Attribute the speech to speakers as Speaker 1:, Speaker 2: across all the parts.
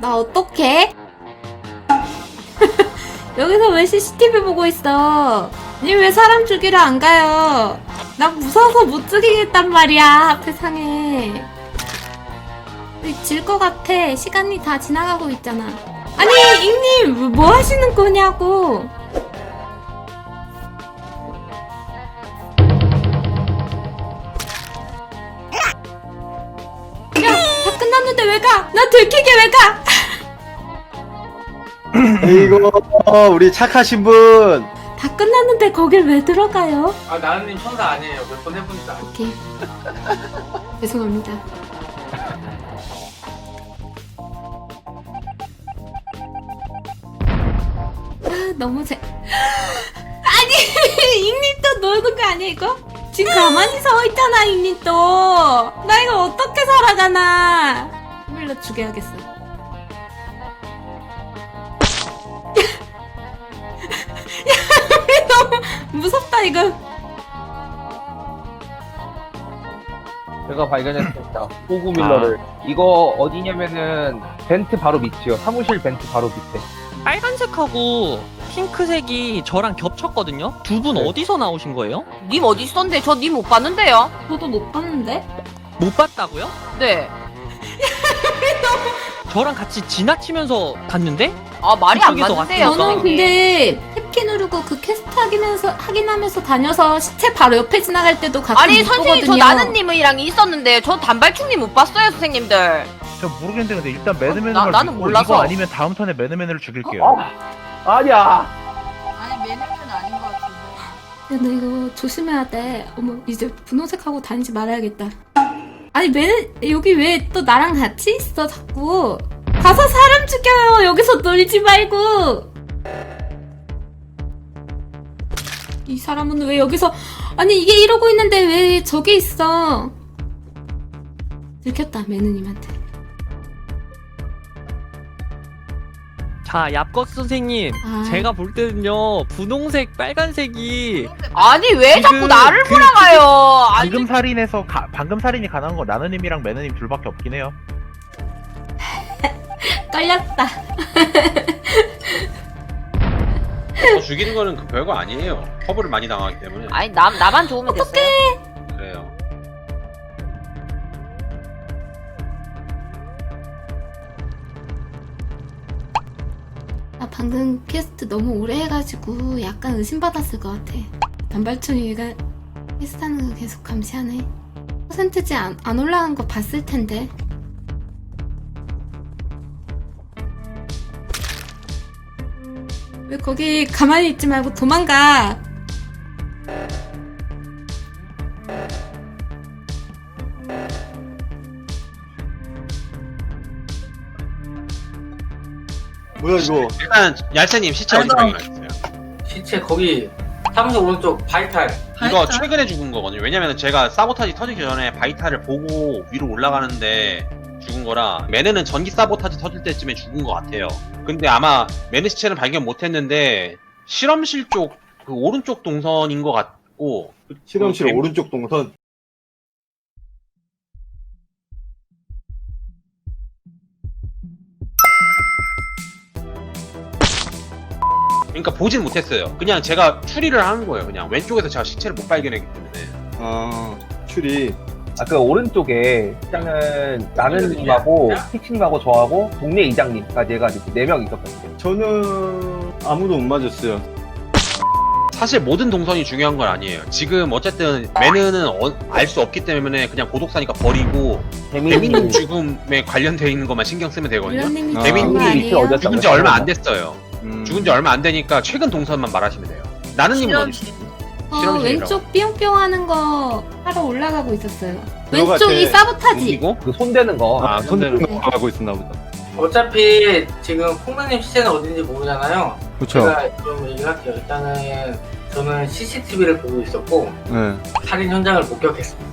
Speaker 1: 나 어떡해? 여기서 왜 CCTV 보고 있어? 니 왜 사람 죽이러 안 가요? 나 무서워서 못 죽이겠단 말이야, 세상에. 질 것 같아. 시간이 다 지나가고 있잖아. 아니, 잉님, 뭐 하시는 거냐고. 야, 다 끝났는데 왜 가? 나 들키게 왜 가?
Speaker 2: 이거 우리 착하신 분
Speaker 1: 다 끝났는데 거길 왜 들어가요?
Speaker 3: 아 나은님 천사 아니에요. 몇 번 해보니까.
Speaker 1: 오케이. 죄송합니다. 아, 너무 재. 아니, 또 노는 거 아니야, 이거? 지금 가만히 서 있잖아, 또. 나 이거 어떻게 살아가나. 물로 죽여야겠어. 이거.
Speaker 4: 제가 발견했습니다. 호구밀러를. 이거 어디냐면은 벤트 바로 밑이요. 사무실 벤트 바로 밑에.
Speaker 5: 빨간색하고 핑크색이 저랑 겹쳤거든요. 두 분
Speaker 4: 네.
Speaker 5: 어디서 나오신 거예요?
Speaker 6: 님 어디 있었는데 저 님 못 봤는데요?
Speaker 1: 저도 못 봤는데?
Speaker 5: 못 봤다고요?
Speaker 6: 네.
Speaker 5: 저랑 같이 지나치면서 갔는데?
Speaker 6: 아 말이 안 맞는데요.
Speaker 1: 저는
Speaker 6: 선생님.
Speaker 1: 근데 탭키 누르고 그 퀘스트 확인하면서, 확인하면서 다녀서 시체 바로 옆에 지나갈 때도 가끔
Speaker 6: 아니
Speaker 1: 못
Speaker 6: 선생님 저
Speaker 1: 보거든요.
Speaker 6: 나는님이랑 있었는데 저 단발충님 못 봤어요 선생님들.
Speaker 7: 저 모르겠는데 근데 일단 매드맨을
Speaker 6: 나- 나는 몰라서.
Speaker 7: 이거 아니면 다음 턴에 매드맨을 죽일게요.
Speaker 4: 아, 아니야.
Speaker 6: 아니 매니저는 아닌 것 같은데.
Speaker 1: 야, 너 이거 조심해야 돼. 어머, 이제 분홍색하고 다니지 말아야겠다. 아니, 왜, 여기 왜 또 나랑 같이 있어, 자꾸. 가서 사람 죽여요. 여기서 놀지 말고. 이 사람은 왜 여기서, 아니, 이게 이러고 있는데 왜 저기 있어. 들켰다, 매느님한테.
Speaker 5: 자, 얍것 선생님.
Speaker 1: 아.
Speaker 5: 제가 볼 때는요, 분홍색, 빨간색이
Speaker 6: 아니 왜
Speaker 5: 지금
Speaker 6: 자꾸 나를
Speaker 5: 그-
Speaker 6: 몰아가요? 아니
Speaker 7: 방금 살인에서 가- 방금 살인이 가능한 건 나느님이랑 매느님 둘밖에 없긴 해요.
Speaker 1: 떨렸다.
Speaker 8: 저 죽이는 거는 그 별거 아니에요. 허브를 많이 당하기 때문에.
Speaker 6: 아니 나 나만 좋으면 됐어요.
Speaker 8: 그래요.
Speaker 1: 아, 방금 퀘스트 너무 오래 해가지고 약간 의심받았을 것 같아. 단발충이 얘가 퀘스트 하는 거 계속 감시하네. 퍼센트지 안, 안 올라간 거 봤을 텐데. 왜 거기 가만히 있지 말고 도망가.
Speaker 2: 뭐야 이거
Speaker 8: 일단 얄새님 시체 어디 발견하셨어요?
Speaker 3: 시체 거기 사무실 오른쪽 바이탈.
Speaker 8: 이거 최근에 죽은 거거든요. 왜냐면 제가 사보타지 터지기 전에 바이탈을 보고 위로 올라가는데 죽은 거라 매네는 전기 사보타지 터질 때쯤에 죽은 것 같아요. 근데 아마 매네 시체는 발견 못했는데 실험실 쪽 그 오른쪽 동선인 것 같고
Speaker 2: 실험실
Speaker 8: 그
Speaker 2: 오른쪽 동선
Speaker 8: 그러니까 보진 못했어요. 그냥 제가 추리를 하는 거예요. 그냥 왼쪽에서 제가 시체를 못 발견했기 때문에.
Speaker 2: 아 추리
Speaker 4: 아, 그 오른쪽에 일단은 나는님하고 피치님하고 저하고 동네 이장님까지 해가지고 네 명 있었거든요.
Speaker 2: 저는 아무도 못 맞았어요
Speaker 8: 사실 모든 동선이 중요한 건 아니에요. 지금 어쨌든 매너는 알 수 없기 때문에 그냥 고독사니까 버리고 대민님 죽음에 관련돼 있는 것만 신경 쓰면 되거든요.
Speaker 1: 물론님이
Speaker 2: 아.
Speaker 1: 죽은 아니에요?
Speaker 8: 지 얼마 안 됐어요.
Speaker 2: 음.
Speaker 8: 죽은 지 얼마 안 되니까 최근 동선만 말하시면 돼요. 나는님은 어디 있어요?
Speaker 1: 어,
Speaker 8: 실험실이라고.
Speaker 1: 왼쪽 뿅뿅 하는 거 하러 올라가고 있었어요. 왼쪽이
Speaker 2: 때
Speaker 1: 사보타지.
Speaker 8: 이고
Speaker 4: 그 손대는 거.
Speaker 8: 아, 손대는
Speaker 1: 거.
Speaker 2: 가고 있었나 보다
Speaker 3: 어차피 지금 콩나님 시체는 어딘지 모르잖아요.
Speaker 2: 그쵸
Speaker 3: 제가 좀 얘기할게요. 일단은 저는 CCTV를 보고 있었고
Speaker 2: 네.
Speaker 3: 살인 현장을 목격했습니다.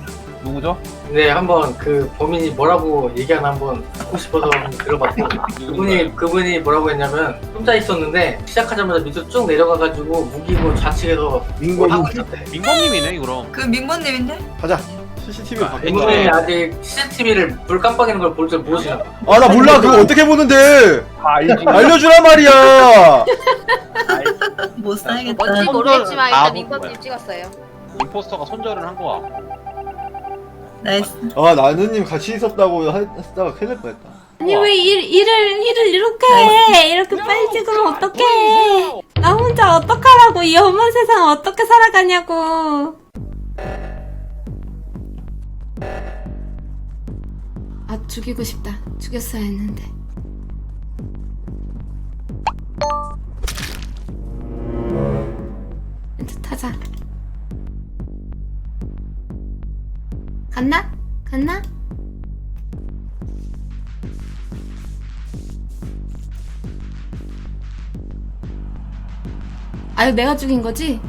Speaker 4: 누구죠?
Speaker 3: 근데 한번 그 범인이 뭐라고 얘기하나 한번 듣고 싶어서 한번 들어봤고 그분이 그분이 뭐라고 했냐면 혼자 있었는데 시작하자마자 밑으로 쭉 내려가가지고 무기고 좌측에서 뭘 하고 있었대.
Speaker 8: 민범님이네 그럼.
Speaker 9: 그 민모님인데?
Speaker 2: 가자 CCTV
Speaker 8: 아,
Speaker 2: 바꾼
Speaker 3: 이분이
Speaker 8: 네.
Speaker 3: 아직 CCTV를 불 깜빡이는 걸 볼 줄 모르시나 봐.
Speaker 2: 아 나 몰라 그거 어떻게 보는데
Speaker 4: 다 알지.
Speaker 2: 알려주란 말이야
Speaker 9: 못 살겠다.
Speaker 6: 뭔지
Speaker 8: 손절-
Speaker 6: 모르겠지만
Speaker 8: 아,
Speaker 6: 일단
Speaker 8: 뭐, 뭐야.
Speaker 6: 찍었어요.
Speaker 8: 임포스터가 손절을 한거 같고.
Speaker 9: 나이스.
Speaker 2: 아 나는님 같이 있었다고 하- 했다가 큰일 날 뻔했다.
Speaker 1: 아니 왜 일, 일을 일을 이렇게 해? 이렇게 빨리 찍으면 어떡해? 나 혼자 어떡하라고? 이 험한 세상 어떻게 살아가냐고. 아 죽이고 싶다. 죽였어야 했는데. 멘트 타자 갔나? 갔나? 아유 내가 죽인 거지?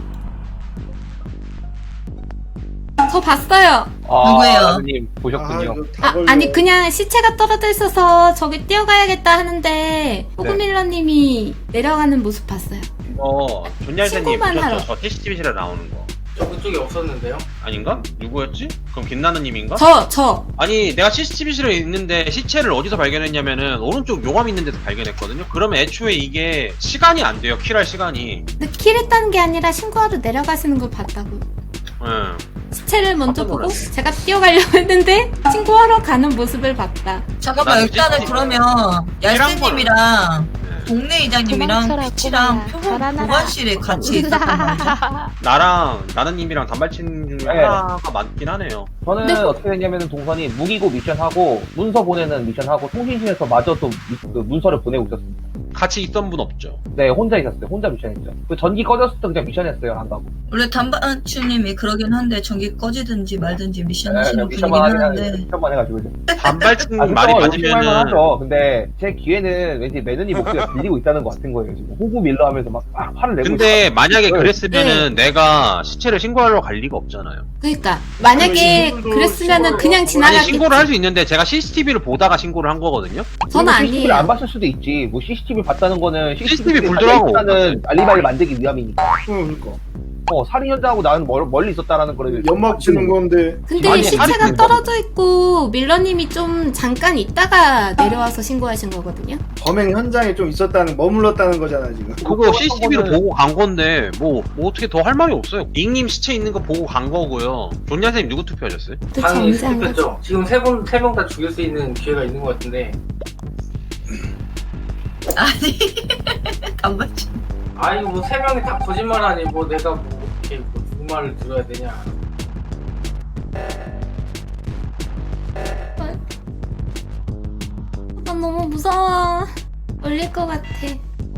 Speaker 1: 저 봤어요.
Speaker 4: 아,
Speaker 9: 누구예요?
Speaker 4: 아드님 보셨군요.
Speaker 1: 아, 아니 그냥 시체가 떨어져 있어서 저기 뛰어가야겠다 하는데 호그밀러님이 내려가는 모습 봤어요.
Speaker 8: 이거 존얄새님
Speaker 1: 신고만
Speaker 8: 보셨죠?
Speaker 1: 하러.
Speaker 8: 저 CCTV실에 나오는 거.
Speaker 3: 저 그쪽에 없었는데요.
Speaker 8: 아닌가? 누구였지? 그럼 김나느님인가?
Speaker 1: 저 저.
Speaker 8: 아니 내가 CCTV실에 있는데 시체를 어디서 발견했냐면은 오른쪽 용암 있는 데서 발견했거든요. 그러면 애초에 이게 시간이 안 돼요. 킬할 시간이.
Speaker 1: 근데 킬했다는 게 아니라 신고하러 내려가시는 걸 봤다고.
Speaker 8: 응.
Speaker 1: 시체를 먼저
Speaker 8: 깜짝
Speaker 1: 보고
Speaker 8: 놀랐어요.
Speaker 1: 제가 뛰어가려고 했는데 신고하러 가는 모습을 봤다.
Speaker 9: 잠깐만
Speaker 8: 난
Speaker 9: 일단은 그러면
Speaker 8: 이런
Speaker 9: 얄스님이랑
Speaker 8: 네.
Speaker 9: 동네 이장님이랑 피치랑. 표본. 보관실에 같이 있었단 말이야.
Speaker 8: 나랑 나느님이랑 단발친 중에
Speaker 4: 네.
Speaker 8: 하나가 많긴 하네요.
Speaker 4: 저는
Speaker 1: 네.
Speaker 4: 어떻게 됐냐면은 동선이 무기고 미션하고 문서 보내는 미션하고 통신실에서 마저 또 미- 그 문서를 보내고 있었습니다.
Speaker 8: 같이 있던 분 없죠.
Speaker 4: 네, 혼자 있었어요. 혼자 미션했죠. 그 전기 꺼졌을 때 그냥 미션했어요. 안 가고.
Speaker 9: 원래 단발추님이 그러긴 한데 전기 꺼지든지 말든지 미션
Speaker 4: 네,
Speaker 9: 하시는
Speaker 4: 그냥
Speaker 9: 분이긴
Speaker 4: 미션만 하긴 하는데
Speaker 9: 하는데
Speaker 4: 미션만 해가지고 이제.
Speaker 8: 단발친
Speaker 4: 아,
Speaker 8: 말이
Speaker 4: 욕심할
Speaker 8: 맞으면은
Speaker 4: 만하죠. 근데 제 귀에는 왠지 매너니 목소리가 들리고 있다는 것 같은 거예요. 지금 호구 밀러 하면서 막, 막 화를 내고.
Speaker 8: 근데 만약에
Speaker 4: 네.
Speaker 8: 그랬으면은 내가 시체를 신고하러 갈 리가 없잖아요.
Speaker 1: 그러니까 만약에 그랬으면은 그냥
Speaker 8: 아니
Speaker 1: 지나갔겠지.
Speaker 8: 신고를 할 수 있는데 제가 CCTV를 보다가 신고를 한 거거든요.
Speaker 1: 저는
Speaker 4: CCTV를 안
Speaker 1: 아니에요.
Speaker 4: 봤을 수도 있지. 뭐 CCTV 봤다는 거는
Speaker 8: CCTV 불더라고.
Speaker 4: 는 알리바이를 만들기 위함이니까.
Speaker 10: 그러니까
Speaker 4: 어, 살인 현장하고 나는 멀, 멀리 있었다라는 거를.
Speaker 10: 연막 치는 건데
Speaker 1: 근데
Speaker 8: 아니,
Speaker 1: 시체가
Speaker 8: 살이
Speaker 1: 떨어져 있고 밀러님이 좀 잠깐 있다가 내려와서 신고하신 거거든요.
Speaker 10: 범행 현장에 좀 있었다는 머물렀다는 거잖아 지금.
Speaker 8: 그거 CCTV로
Speaker 4: 거는-
Speaker 8: 보고 간 건데 뭐, 뭐 어떻게 더 할 말이 없어요. 잉님 시체 있는 거 보고 간 거고요. 존냐쌤 누구 투표하셨어요?
Speaker 1: 도대체 언제 한?
Speaker 3: 스킵했죠. 지금 세 분, 세 명 다 죽일 수 있는 기회가 있는 것 같은데.
Speaker 9: 아니 단발추
Speaker 3: 아, 이거 뭐 세 명이 다 거짓말하니 뭐 내가 뭐 이렇게 뭐 누구 말을 들어야 되냐.
Speaker 1: 난 너무 무서워. 걸릴 것 같아.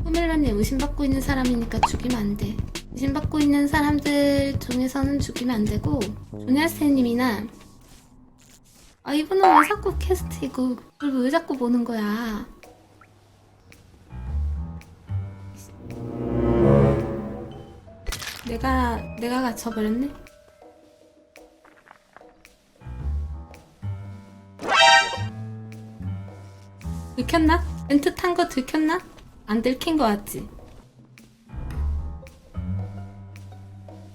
Speaker 1: 호밀러님 의심받고 있는 사람이니까 죽이면 안 돼. 의심받고 있는 사람들 중에서는 죽이면 안 되고 조니아스님이나 아 이분은 왜 자꾸 캐스트이고 그걸 왜 자꾸 보는 거야? 내가 내가 갇혀버렸네. 들켰나? 멘트 탄 거 들켰나? 안 들킨 거 같지?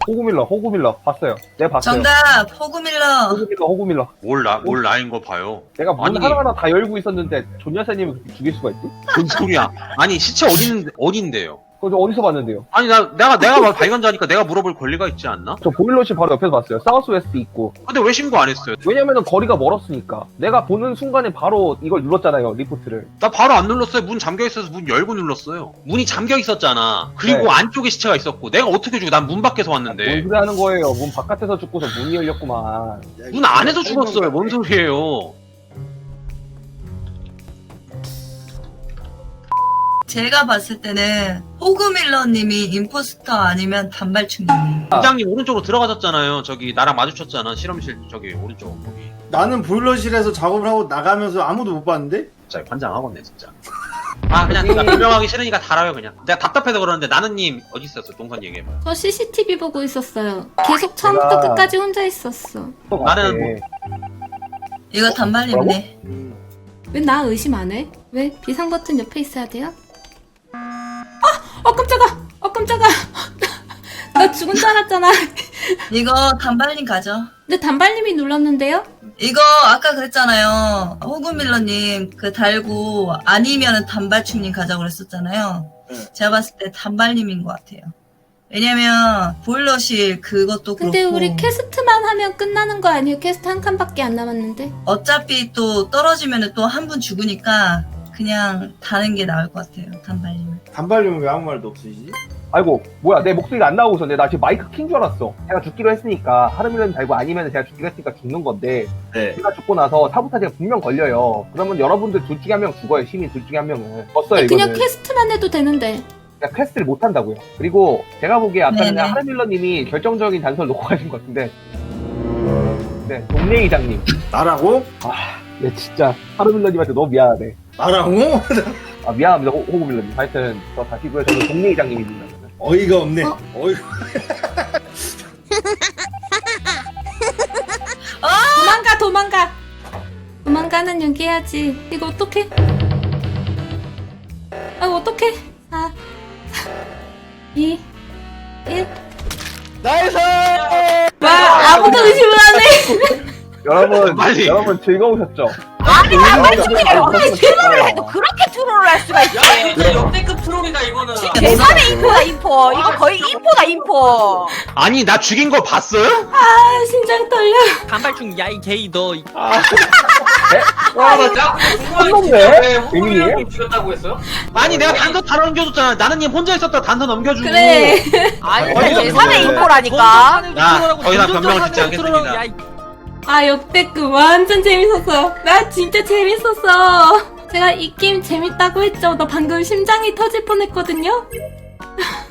Speaker 4: 호구 밀러, 호구 밀러. 봤어요. 내가 봤어요.
Speaker 9: 정답 호구밀러
Speaker 4: 호구 밀러, 호구 밀러.
Speaker 8: 뭘, 나, 뭘 나인 거 봐요.
Speaker 4: 내가 문
Speaker 8: 아니.
Speaker 4: 하나하나 다 열고 있었는데 존야사님을 그렇게 죽일 수가 있지?
Speaker 8: 뭔 소리야. 아니, 시체 어디, 어딘데요?
Speaker 4: 그거 저 어디서 봤는데요?
Speaker 8: 아니, 나, 내가, 내가 발견자니까 내가 물어볼 권리가 있지 않나?
Speaker 4: 저 보일러실 바로 옆에서 봤어요. 사우스 웨스트 있고.
Speaker 8: 근데 왜 신고 안 했어요?
Speaker 4: 왜냐면은 거리가 멀었으니까. 내가 보는 순간에 바로 이걸 눌렀잖아요, 리포트를.
Speaker 8: 나 바로 안 눌렀어요. 문 잠겨 있어서 문 열고 눌렀어요. 문이 잠겨 있었잖아. 그리고
Speaker 4: 네.
Speaker 8: 안쪽에 시체가 있었고, 내가 어떻게 죽여? 난문 밖에서
Speaker 4: 뭔
Speaker 8: 왔는데.
Speaker 4: 소리 하는 거예요. 문 바깥에서 죽고서 문이 열렸구만.
Speaker 8: 문 안에서 죽었어요. 뭔 소리예요?
Speaker 9: 제가 봤을 때는 호구밀러님이 임포스터 아니면 단발추님이
Speaker 8: 팀장님 오른쪽으로 들어가셨잖아요. 저기 나랑 마주쳤잖아. 실험실 저기 오른쪽 거기.
Speaker 10: 나는 보일러실에서 작업을 하고 나가면서 아무도 못 봤는데
Speaker 8: 진짜 환장하겠네 진짜. 아 그냥 나 변명하기 싫으니까 달아요 그냥. 내가 답답해서 그러는데 나는님 어디 있었어? 동선 얘기해봐요.
Speaker 1: 저 CCTV 보고 있었어요. 계속 처음부터
Speaker 4: 내가-
Speaker 1: 끝까지 혼자 있었어.
Speaker 4: 또
Speaker 8: 나는 뭐-.
Speaker 9: 이거 단발님이네
Speaker 1: 왜 나 의심 안 해? 왜 비상 버튼 옆에 있어야 돼요? 아! 어 깜짝아! 어 깜짝아! 나 죽은 줄 알았잖아.
Speaker 9: 이거 단발님 가죠.
Speaker 1: 근데 단발님이 눌렀는데요?
Speaker 9: 이거 아까 그랬잖아요. 호구밀러님 그 달고 아니면은 단발충님 가자고 그랬었잖아요.
Speaker 10: 네.
Speaker 9: 제가 봤을 때 단발님인 것 같아요. 왜냐면 보일러실 그것도
Speaker 1: 근데
Speaker 9: 그렇고
Speaker 1: 우리 캐스트만 하면 끝나는 거 아니에요? 캐스트 한 칸밖에 안 남았는데.
Speaker 9: 어차피 또 떨어지면은 또한 분 죽으니까 그냥 다는 게 나을 것 같아요. 단발님.
Speaker 10: 단발님은 왜 아무 말도 없으시지?
Speaker 4: 아이고 뭐야 내 목소리가 안 나오고 있었네 나 지금 마이크 킨 줄 알았어 제가 죽기로 했으니까 하르밀런 달고 아니면 제가 죽기로 했으니까 죽는 건데
Speaker 10: 네.
Speaker 4: 제가 죽고 나서 사보타지가 분명 걸려요 그러면 여러분들 둘 중에 한 명 죽어요 시민 둘 중에 한 명은 졌어요
Speaker 1: 그냥
Speaker 4: 이거는
Speaker 1: 캐스트만 해도 되는데.
Speaker 4: 그냥 퀘스트를 못 한다고요 그리고 제가 보기에 아까
Speaker 9: 네네.
Speaker 4: 그냥 하르밀러님이 결정적인 단서를 놓고 가신 것 같은데 네 동네 이장님
Speaker 10: 나라고?
Speaker 4: 네 진짜 하르밀러님한테 너무 미안하네
Speaker 10: 나라고?
Speaker 4: 아 미안합니다 호, 호구밀러님 하여튼 저 다시고요 저는 동네 이장님입니다 저는.
Speaker 10: 어이가 없네.
Speaker 1: 어?
Speaker 10: 어이가.
Speaker 1: 도망가, 도망가. 도망가는 연기 해야지. 이거 어떡해? 아, 어떡해? 4, 2, 1.
Speaker 2: 나이스!
Speaker 1: 와, 아무도 의심을 안 해.
Speaker 4: 여러분
Speaker 8: 빨리.
Speaker 4: 여러분 즐거우셨죠?
Speaker 6: 아니 단발충님
Speaker 4: 아,
Speaker 6: 어떻게
Speaker 4: 아,
Speaker 6: 트롤을
Speaker 4: 아,
Speaker 6: 해도 그렇게 트롤을 할 수가 있지?
Speaker 3: 야 진짜 역대급 트롤이다 이거는.
Speaker 6: 제3의 인포다 인포. 이거 거의 인포다 인포.
Speaker 8: 아니 나 죽인 거 봤어요?
Speaker 1: 아, 심장 떨려.
Speaker 5: 단발충 야이 게이 너 이-
Speaker 3: 와, 나 궁금한
Speaker 4: 게한
Speaker 3: 진짜
Speaker 4: 번네?
Speaker 3: 왜 호구밀러님
Speaker 4: 재민이에요?
Speaker 3: 죽였다고 했어요?
Speaker 8: 아니 내가 단서 다 넘겨줬잖아 나는님 혼자 있었다 단서 넘겨주고
Speaker 1: 그래.
Speaker 6: 아니
Speaker 8: 어이가
Speaker 6: 제3의
Speaker 8: 없네.
Speaker 6: 인포라니까.
Speaker 8: 야, 더 이상 변명을 듣지 않겠습니다.
Speaker 1: 아, 역대급. 완전 재밌었어. 나 진짜 재밌었어. 제가 이 게임 재밌다고 했죠. 나 방금 심장이 터질 뻔했거든요.